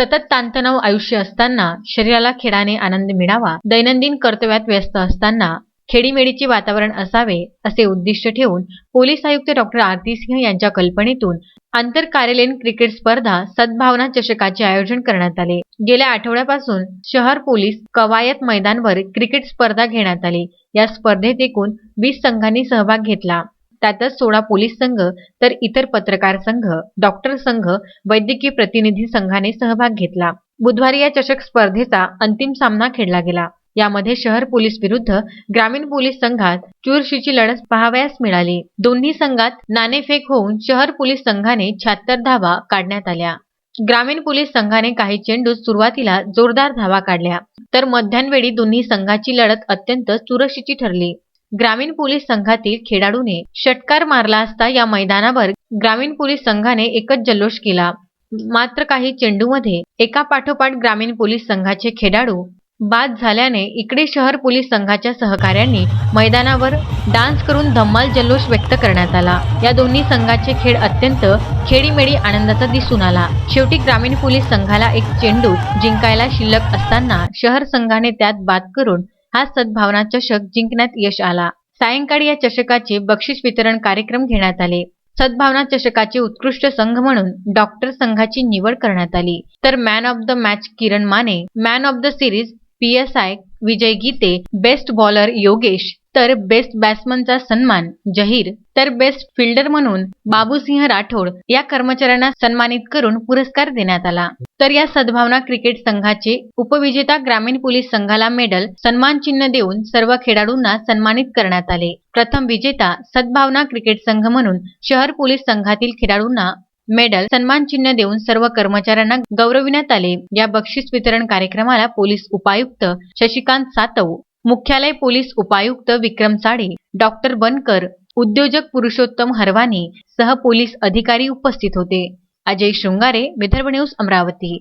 सतत ताणतणाव आयुष्य असताना शरीराला खेळाने आनंद मिळावा दैनंदिन कर्तव्यात व्यस्त असताना खेडीमेडीचे वातावरण असावे असे उद्दिष्ट ठेवून पोलीस आयुक्त डॉक्टर आरती सिंह यांच्या कल्पनेतून आंतर कार्यालयीन क्रिकेट स्पर्धा सद्भावना चषकाचे आयोजन करण्यात आले. गेल्या आठवड्यापासून शहर पोलीस कवायत मैदानवर क्रिकेट स्पर्धा घेण्यात आली. या स्पर्धेत एकूण वीस संघांनी सहभाग घेतला. त्यातच सोळा पोलीस संघ तर इतर पत्रकार संघ डॉक्टर संघ वैद्यकीय प्रतिनिधी संघाने सहभाग घेतला. बुधवारी या चषक स्पर्धेचा अंतिम सामना खेळला गेला. यामध्ये शहर पोलीस विरुद्ध ग्रामीण पोलीस संघात चुरशीची लढत पाहावयास मिळाली. दोन्ही संघात नाणेफेक होऊन शहर पोलीस संघाने शहात्तर धावा काढण्यात आल्या. ग्रामीण पोलीस संघाने काही चेंडूत सुरुवातीला जोरदार धावा काढल्या. तर मध्यानवेळी दोन्ही संघाची लढत अत्यंत चुरशीची ठरली. ग्रामीण पोलीस संघातील खेळाडूने षटकार मारला असता या मैदानावर ग्रामीण पोलीस संघाने एकच जल्लोष केला. मात्र काही चेंडूमध्ये एका पाठोपाठ ग्रामीण पोलीस संघाचे खेळाडू बाद झाल्याने इकडे शहर पोलीस संघाच्या सहकाऱ्यांनी मैदानावर डान्स करून धम्माल जल्लोष व्यक्त करण्यात आला. या दोन्ही संघाचे खेळ अत्यंत खेडीमेडी आनंदाचा दिसून आला. शेवटी ग्रामीण पोलीस संघाला एक चेंडू जिंकायला शिल्लक असताना शहर संघाने त्यात बाद करून हा सद्भावना चषक जिंकण्यात यश आला. सायंकाळी या चषकाचे बक्षीस वितरण कार्यक्रम घेण्यात आले. सद्भावना चषकाचे उत्कृष्ट संघ म्हणून डॉक्टर संघाची निवड करण्यात आली. तर man of the match Kiran Mane man of the series P S I Vijay Gite best bowler Yogesh तर बेस्ट बॅट्समनचा सन्मान जहीर. तर बेस्ट फिल्डर म्हणून बाबूसिंह राठोड या कर्मचाऱ्यांना सन्मानित करून पुरस्कार देण्यात आला. तर या सद्भावना क्रिकेट संघाचे उपविजेता ग्रामीण पोलीस संघाला मेडल सन्मान चिन्ह देऊन सर्व खेळाडूंना सन्मानित करण्यात आले. प्रथम विजेता सद्भावना क्रिकेट संघ म्हणून शहर पोलीस संघातील खेळाडूंना मेडल सन्मान चिन्ह देऊन सर्व कर्मचाऱ्यांना गौरविण्यात आले. या बक्षीस वितरण कार्यक्रमाला पोलीस उपायुक्त शशिकांत सातव मुख्यालय पोलीस उपायुक्त विक्रम साडे डॉक्टर बनकर उद्योजक पुरुषोत्तम हरवानी सह पोलीस अधिकारी उपस्थित होते. अजय शृंगारे विदर्भ न्यूज अमरावती.